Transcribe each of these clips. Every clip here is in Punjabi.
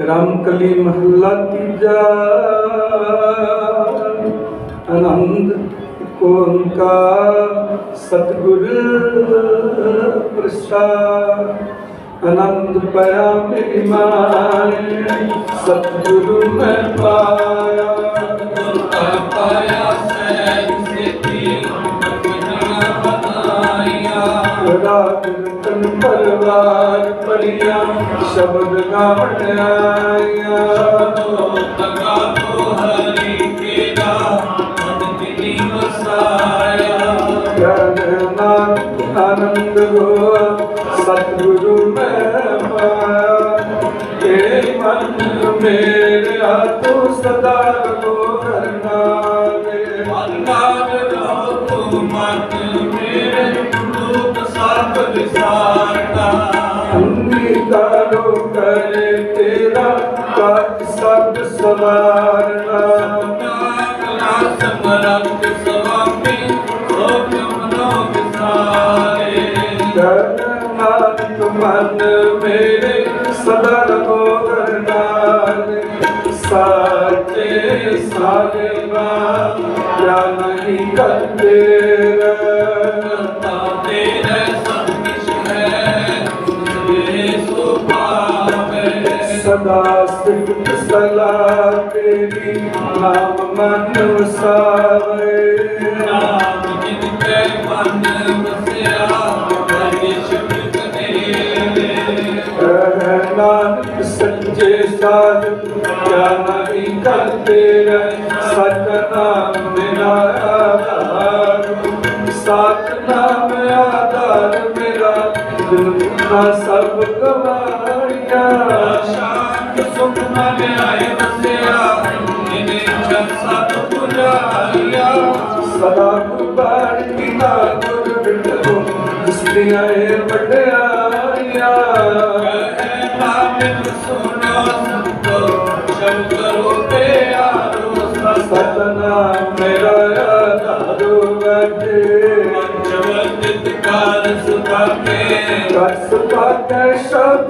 ਰਾਮਕਲੀ ਮਹੱਲਾ ਤੀਜਾ ਅਨੰਦ ਓੰਕਾਰ ਸਤਿਗੁਰ ਪ੍ਰਸਾਦ ਅਨੰਦ ਪਿਆ ਮੇਰੀ ਮਾਏ ਸਤਿਗੁਰੂ ਮੈਂ ਪਾਇਆ ਪਾਇਆ ਸੈਨ ਬਤਾਈਆਂ ਰਾਗ ਪਰਵਾਰ ਪੜੀਆਂ ਸ਼ਬਦ ਗਾਵਣ ਆਇਆ ਤੋ ਤੋ ਹਰੀ ਕੇ ਦਾ ਮਨ ਦਿਲੀ ਵਸਾਇਆ ਗਿਆਨ ਆਨੰਦ ਹੋ ਸਤਿਗੁਰੂ ਮੈਂ ਪਾਇਆ। ਇਹ ਮਨ ਮੇਰਾ ਤੂੰ ਸਦਾ ਰੋ ਕਰਨਾ ਦੇ। ਮਨਨਾਦ ਰੋ ਤੂੰ ਮਤ ਮੇਰੇ ਰੂਪ ਸਭ ਵਿਸਾਰਦਾ ਅੰਗੀਕਾਰੋ ਕਰੇ ਤੇਰਾ ਕਾਜ ਸਭ ਸਵਾਰਨਾ ਕਲਾ ਸਮਰੱਥ ਸੁਆਮੀ ਸੋਭ ਮਨੋ ਵਿਸਾਰੇ ਕਰਨਾਤ ਮਨ ਮੇਰੇ ਸਦਾ ਰੋ ਕਰਨਾਲ ਸਾਚੇ ਸਾਜਵਾ ਜਾਂ ਨਹੀਂ ਕਰਦੇ ਸਦਾ ਸਿਫਤ ਸਲਾਹ ਤੇਰੀ ਨਾਮ ਮਨ ਵਸਾਵੇ ਨਾਮ ਜਿਨ ਕੈ ਮਨ ਵਸਿਆ ਹਰਿ ਸ਼ਬਦ ਕਰੇ ਨਾਨਕ ਸੱਚੇ ਸਾਧ ਕਿਆ ਨਹੀਂ ਕਰਦੇ ਸਤਨਾਮ ਮੇਰਾ ਆਧਾਰ ਸਤਨਾਮ ਆਧਾਰ ਮੇਰਾ ਦੁਨਾ ਸਭ ਗਵਾਇਆ ਸ਼ਾਂਤ ਸੁਖ ਮਨ ਆਏ ਵਸਿਆ ਜਿਨੇ ਜਨ ਸਤ ਪੁਜਾਰੀਆ ਸਦਾ ਕੁਬਾਰ ਪਿਤਾ ਗੁਰ ਬਿਟੋ ਜਿਸਦੀਆਂ ਇਹ ਵਡਿਆਈਆਂ। ਕਹੇ ਨਾਨਕ ਸੁਨੋ ਸੰਤੋ ਸ਼ਬ ਕਰੋ ਤੇ ਆਰੋ ਸਤ। ਸਤਨਾਮ ਮੇਰਾ ਆਧਾਰੋ ਵਜੇ ਪੰਚਵਰਤਿਤ ਕਾਲ ਸੁਭਾਗੇ। ਰਸ ਪਾਕੇ ਸ਼ਬਦ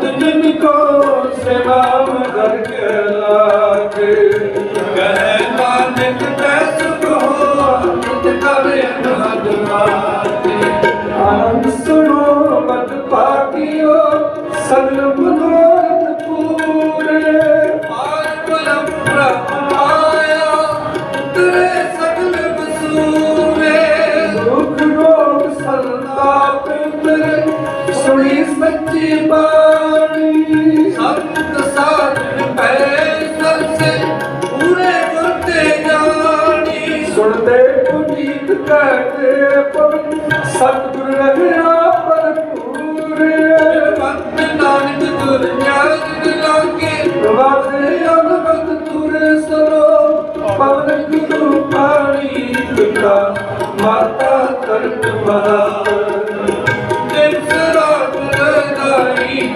ਸੁਣੀ ਸੱਚੀ ਬਾਣੀ। ਸੰਤ ਸਾਧਨ ਪੈ ਸਰਸੇ, ਪੂਰੇ ਗੁਰ ਜਾਣੀ। ਸੁਣਦੇ ਪੁਨੀਤ ਕਹਤੇ ਪਵਨ, ਸਤਿਗੁਰ ਰਗਿਆ ਭਰਪੂਰੇ ਮਤ ਨਾਨਕ ਗੁਰ ਜਾਗ ਲਾਗੇ ਵਾਸੇ ਅਨੰਦ ਤੁਰੇ ਸਰੋ ਪਵਨ ਗੁਰੂ ਪਾਣੀ ਪਿਤਾ ਮਾਤਾ ਕਰਤ ਮਹਾ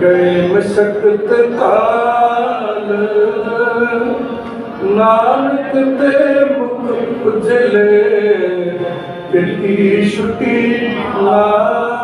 ਗਏ ਮਸਕਤ ਕਾਲ ਨਾਨਕ ਤੇ ਮੁਖ ਉਜਲੇ ਤੇਰੀ ਛੁੱਟੀ ਲਾ